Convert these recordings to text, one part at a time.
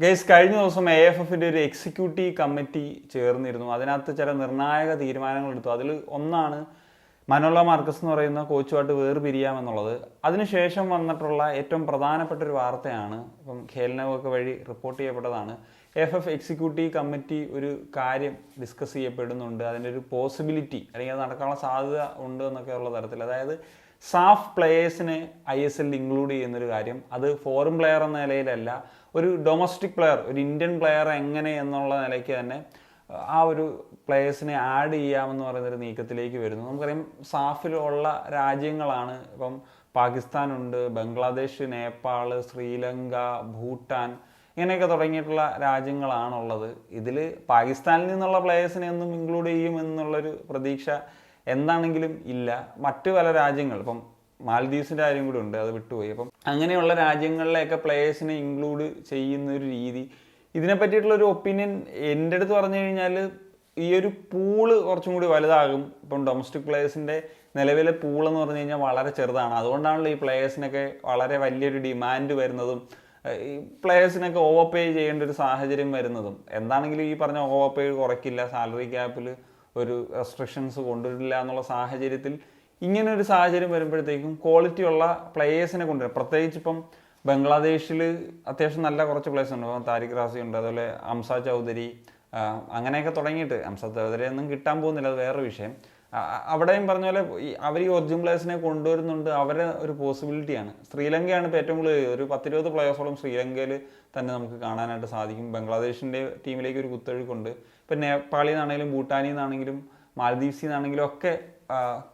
Guys കഴിഞ്ഞ ദിവസം A F എഫിന്റെ ഒരു എക്സിക്യൂട്ടീവ് കമ്മിറ്റി ചേർന്നിരുന്നു. അതിനകത്ത് ചില നിർണായക തീരുമാനങ്ങൾ എടുത്തു. അതിൽ ഒന്നാണ് മനോല മാർക്കസ് എന്ന് പറയുന്ന കോച്ചുമായിട്ട് വേർപിരിയാമെന്നുള്ളത് അതിനുശേഷം വന്നിട്ടുള്ള ഏറ്റവും പ്രധാനപ്പെട്ട ഒരു വാർത്തയാണ് ഇപ്പം ഖേൽനവൊക്കെ വഴി റിപ്പോർട്ട് ചെയ്യപ്പെട്ടതാണ്. എഫ് എഫ് എക്സിക്യൂട്ടീവ് കമ്മിറ്റി ഒരു കാര്യം ഡിസ്കസ് ചെയ്യപ്പെടുന്നുണ്ട്. അതിന്റെ ഒരു പോസിബിലിറ്റി അല്ലെങ്കിൽ അത് നടക്കാനുള്ള സാധ്യത ഉണ്ട് എന്നൊക്കെ ഉള്ള തരത്തിൽ. അതായത് സാഫ് പ്ലേയേഴ്സിനെ ഐ എസ് എല്ലിൽ ഇൻക്ലൂഡ് ചെയ്യുന്നൊരു കാര്യം. അത് ഫോറിൻ പ്ലെയർ എന്ന നിലയിലല്ല ഒരു ഡൊമസ്റ്റിക് പ്ലെയർ ഒരു ഇന്ത്യൻ പ്ലെയർ എങ്ങനെ എന്നുള്ള നിലയ്ക്ക് തന്നെ ആ ഒരു പ്ലേയേഴ്സിനെ ആഡ് ചെയ്യാമെന്ന് പറയുന്നൊരു നീക്കത്തിലേക്ക് വരുന്നു. നമുക്കറിയാം സാഫിലുള്ള രാജ്യങ്ങളാണ്. ഇപ്പം പാകിസ്ഥാനുണ്ട് ബംഗ്ലാദേശ് നേപ്പാൾ ശ്രീലങ്ക ഭൂട്ടാൻ ഇങ്ങനെയൊക്കെ തുടങ്ങിയിട്ടുള്ള രാജ്യങ്ങളാണുള്ളത്. ഇതിൽ പാകിസ്ഥാനിൽ നിന്നുള്ള പ്ലേയേഴ്സിനെ ഒന്നും ഇൻക്ലൂഡ് ചെയ്യും എന്നുള്ളൊരു പ്രതീക്ഷ എന്താണെങ്കിലും ഇല്ല. മറ്റു പല രാജ്യങ്ങൾ ഇപ്പം മാൽദീവ്സിന്റെ കാര്യം കൂടി ഉണ്ട് അത് വിട്ടുപോയി. അപ്പം അങ്ങനെയുള്ള രാജ്യങ്ങളിലെയൊക്കെ പ്ലേയേഴ്സിനെ ഇൻക്ലൂഡ് ചെയ്യുന്ന ഒരു രീതി. ഇതിനെ പറ്റിയിട്ടുള്ള ഒരു ഒപ്പീനിയൻ എന്റെ അടുത്ത് പറഞ്ഞു കഴിഞ്ഞാൽ ഈ ഒരു പൂൾ കുറച്ചും കൂടി വലുതാകും. ഇപ്പം ഡൊമസ്റ്റിക് പ്ലേയേഴ്സിന്റെ നിലവിലെ പൂൾ എന്ന് പറഞ്ഞു കഴിഞ്ഞാൽ വളരെ ചെറുതാണ്. അതുകൊണ്ടാണല്ലോ ഈ പ്ലേയേഴ്സിനൊക്കെ വളരെ വലിയൊരു ഡിമാൻഡ് വരുന്നതും ഈ പ്ലേയേഴ്സിനൊക്കെ ഓവർ പേ ചെയ്യേണ്ട ഒരു സാഹചര്യം വരുന്നതും. എന്താണെങ്കിലും ഈ പറഞ്ഞ ഓവർ പേ കുറയ്ക്കില്ല സാലറി ക്യാപ്പിൽ ഒരു റെസ്ട്രിക്ഷൻസ് കൊണ്ടുവരില്ല എന്നുള്ള സാഹചര്യത്തിൽ ഇങ്ങനെ ഒരു സാഹചര്യം വരുമ്പോഴത്തേക്കും ക്വാളിറ്റി ഉള്ള പ്ലേയേഴ്സിനെ കൊണ്ടുവരും. പ്രത്യേകിച്ച് ഇപ്പം ബംഗ്ലാദേശിൽ അത്യാവശ്യം നല്ല കുറച്ച് പ്ലേയേഴ്സ് ഉണ്ട്. താരിഖ് റാസി ഉണ്ട് അതുപോലെ അംസ ചൗധരി അങ്ങനെയൊക്കെ തുടങ്ങിയിട്ട്. അംസ ചൗധരി ഒന്നും കിട്ടാൻ പോകുന്നില്ല അത് വേറെ വിഷയം. അവിടെയും പറഞ്ഞ പോലെ അവർ ഈ ഒറിജിനൽ പ്ലേയേഴ്സിനെ കൊണ്ടുവരുന്നുണ്ട് അവരെ ഒരു പോസിബിലിറ്റിയാണ് ശ്രീലങ്കയാണ് ഇപ്പോൾ ഏറ്റവും കൂടുതൽ ഒരു പത്തിരുപത് പ്ലേയേഴ്സോളം ശ്രീലങ്കയിൽ തന്നെ നമുക്ക് കാണാനായിട്ട് സാധിക്കും. ബംഗ്ലാദേശിന്റെ ടീമിലേക്ക് ഒരു കുത്തൊഴുക്കുണ്ട്. ഇപ്പം നേപ്പാളിൽ നിന്നാണെങ്കിലും ഭൂട്ടാനിൽ നിന്നാണെങ്കിലും മാലദ്വീപ്സിൽ നിന്നാണെങ്കിലും ഒക്കെ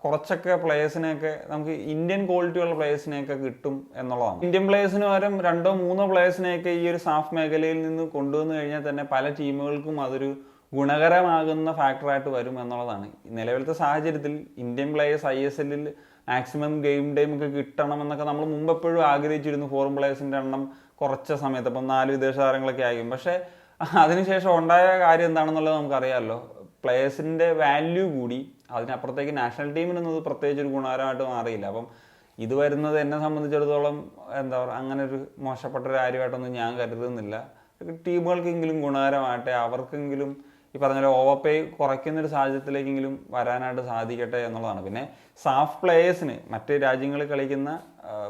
കുറച്ചൊക്കെ പ്ലേയേഴ്സിനെയൊക്കെ നമുക്ക് ഇന്ത്യൻ ക്വാളിറ്റിയുള്ള പ്ലേയേഴ്സിനെയൊക്കെ കിട്ടും എന്നുള്ളതാണ്. ഇന്ത്യൻ പ്ലേയേഴ്സിന് പകരം രണ്ടോ മൂന്നോ പ്ലേയേഴ്സിനെയൊക്കെ ഈ ഒരു സാഫ് മേഖലയിൽ നിന്ന് കൊണ്ടുവന്നു കഴിഞ്ഞാൽ തന്നെ പല ടീമുകൾക്കും അതൊരു ഗുണകരമാകുന്ന ഫാക്ടറായിട്ട് വരും എന്നുള്ളതാണ്. നിലവിലത്തെ സാഹചര്യത്തിൽ ഇന്ത്യൻ പ്ലേയേഴ്സ് ഐ എസ് എല്ലിൽ മാക്സിമം ഗെയിം ടൈം ഒക്കെ കിട്ടണം എന്നൊക്കെ നമ്മൾ മുമ്പ് എപ്പോഴും ആഗ്രഹിച്ചിരുന്നു ഫോറിൻ പ്ലേയേഴ്സിന്റെ എണ്ണം കുറച്ച സമയത്ത്. ഇപ്പം നാല് വിദേശ താരങ്ങളൊക്കെ ആയിരിക്കും. പക്ഷേ അതിനുശേഷം ഉണ്ടായ കാര്യം എന്താണെന്നുള്ളത് നമുക്കറിയാമല്ലോ. പ്ലേയേഴ്സിന്റെ വാല്യൂ കൂടി അതിനപ്പുറത്തേക്ക് നാഷണൽ ടീമിനൊന്നും പ്രത്യേകിച്ച് ഒരു ഗുണകരമായിട്ട് മാറിയില്ല. അപ്പം ഇത് വരുന്നത് എന്നെ സംബന്ധിച്ചിടത്തോളം എന്താ പറയുക അങ്ങനെ ഒരു മോശപ്പെട്ട ഒരു കാര്യമായിട്ടൊന്നും ഞാൻ കരുതുന്നില്ല. ടീമുകൾക്കെങ്കിലും ഗുണകരമാകട്ടെ അവർക്കെങ്കിലും ഈ പറഞ്ഞ പോലെ ഓവർ പേ കുറയ്ക്കുന്ന ഒരു സാഹചര്യത്തിലേക്കെങ്കിലും വരാനായിട്ട് സാധിക്കട്ടെ എന്നുള്ളതാണ്. പിന്നെ സാഫ് പ്ലേയേഴ്സിന് മറ്റ് രാജ്യങ്ങളിൽ കളിക്കുന്ന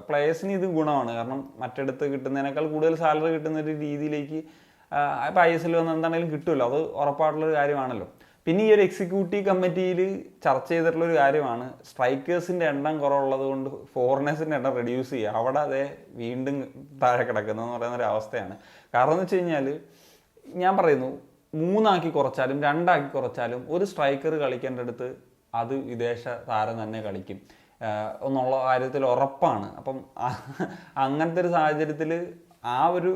പ്ലേയേഴ്സിന് ഇത് ഗുണമാണ്. കാരണം മറ്റിടത്ത് കിട്ടുന്നതിനേക്കാൾ കൂടുതൽ സാലറി കിട്ടുന്ന ഒരു രീതിയിലേക്ക് ഇപ്പം ഐ എസ് എൽ വന്ന് എന്താണെങ്കിലും കിട്ടുമല്ലോ. അത് ഉറപ്പായിട്ടുള്ളൊരു കാര്യമാണല്ലോ. പിന്നെ ഈ ഒരു എക്സിക്യൂട്ടീവ് കമ്മിറ്റിയിൽ ചർച്ച ചെയ്തിട്ടുള്ള ഒരു കാര്യമാണ്. സ്ട്രൈക്കേഴ്സിന്റെ എണ്ണം കുറവുള്ളത് കൊണ്ട് ഫോറിനേഴ്സിന്റെ എണ്ണം റെഡ്യൂസ് ചെയ്യുക. അവിടെ അതേ വീണ്ടും താഴെ കിടക്കുന്നതെന്ന് പറയുന്ന ഒരു അവസ്ഥയാണ്. കാരണം എന്ന് വെച്ച് കഴിഞ്ഞാൽ ഞാൻ പറയുന്നു മൂന്നാക്കി കുറച്ചാലും രണ്ടാക്കി കുറച്ചാലും ഒരു സ്ട്രൈക്കർ കളിക്കേണ്ട അടുത്ത് അത് വിദേശ താരം തന്നെ കളിക്കും. എന്നുള്ള കാര്യത്തിൽ ഉറപ്പാണ്. അപ്പം അങ്ങനത്തെ ഒരു സാഹചര്യത്തിൽ ആ ഒരു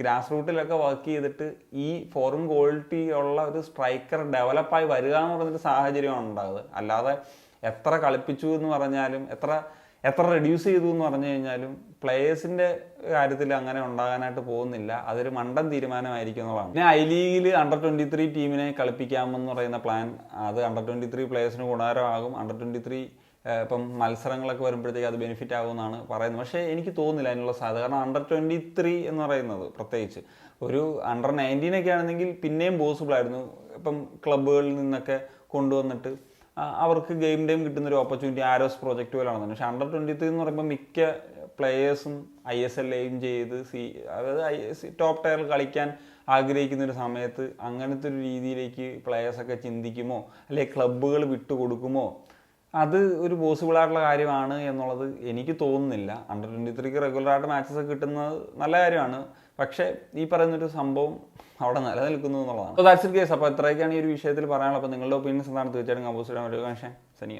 ഗ്രാസ് റൂട്ടിലൊക്കെ വർക്ക് ചെയ്തിട്ട് ഈ ഫോറിൻ ക്വാളിറ്റി ഉള്ള ഒരു സ്ട്രൈക്കർ ഡെവലപ്പായി വരിക എന്ന് പറഞ്ഞൊരു സാഹചര്യമാണ് ഉണ്ടാകുന്നത് അല്ലാതെ എത്ര കളിപ്പിച്ചു എന്ന് പറഞ്ഞാലും എത്ര എത്ര റെഡ്യൂസ് ചെയ്തു എന്ന് പറഞ്ഞു കഴിഞ്ഞാലും പ്ലേയേഴ്സിന്റെ കാര്യത്തിൽ അങ്ങനെ ഉണ്ടാകാനായിട്ട് പോകുന്നില്ല. അതൊരു മണ്ടൻ തീരുമാനമായിരിക്കും എന്നുള്ളതാണ്. പിന്നെ ഐ ലീഗിൽ അണ്ടർ ട്വന്റി ത്രീ ടീമിനെ കളിപ്പിക്കാമെന്ന് പറയുന്ന പ്ലാൻ അത് അണ്ടർ ട്വന്റി ത്രീ പ്ലേയേഴ്സിന് ഗുണകരമാകും അണ്ടർ ട്വന്റി ത്രീ ഇപ്പം മത്സരങ്ങളൊക്കെ വരുമ്പോഴത്തേക്ക് അത് ബെനിഫിറ്റ് ആകുമെന്നാണ് പറയുന്നത്. പക്ഷേ എനിക്ക് തോന്നുന്നില്ല അതിനുള്ള സാധ്യത. കാരണം അണ്ടർ ട്വന്റി ത്രീ എന്ന് പറയുന്നത് പ്രത്യേകിച്ച്. ഒരു അണ്ടർ നയന്റീനൊക്കെ ആണെങ്കിൽ പിന്നെയും പോസിബിൾ ആയിരുന്നു. ഇപ്പം ക്ലബ്ബുകളിൽ നിന്നൊക്കെ കൊണ്ടുവന്നിട്ട് അവർക്ക് ഗെയിം ടൈം കിട്ടുന്നൊരു ഓപ്പർച്യൂണിറ്റി ആരോസ് പ്രോജക്റ്റ് പോലെ നടന്നു പക്ഷേ അണ്ടർ ട്വന്റി ത്രീ എന്ന് പറയുമ്പോൾ മിക്ക പ്ലെയേഴ്സും ഐ എസ് എൽ എയും ചെയ്ത് സി അതായത് ഐ ടോപ്പ് ടയറിൽ കളിക്കാൻ ആഗ്രഹിക്കുന്ന ഒരു സമയത്ത് അങ്ങനത്തെ ഒരു രീതിയിലേക്ക് പ്ലേയേഴ്സൊക്കെ ചിന്തിക്കുമോ? അല്ലെങ്കിൽ ക്ലബ്ബുകൾ വിട്ടുകൊടുക്കുമോ? അത് ഒരു പോസിബിൾ ആയിട്ടുള്ള കാര്യമാണ് എന്നുള്ളത് എനിക്ക് തോന്നുന്നില്ല. അണ്ടർ ട്വന്റി ത്രീക്ക് റെഗുലറായിട്ട് മാച്ചസ് കിട്ടുന്നത് നല്ല കാര്യമാണ്. പക്ഷേ ഈ പറയുന്നൊരു സംഭവം അവിടെ നിലനിൽക്കുന്നു എന്നുള്ളതാണ്. അപ്പോൾ ദാറ്റ്സ് കേസ് അപ്പോൾ ഇത്രയൊക്കെയാണ് ഈ ഒരു വിഷയത്തിൽ പറയാനുള്ളത്. അപ്പോൾ നിങ്ങളുടെ ഒപ്പീനിയൻസ് എന്താണ്? തീർച്ചയായിട്ടും കമ്പോസ് ചെയ്യാൻ ഒരു കണക്ഷൻ സനിയ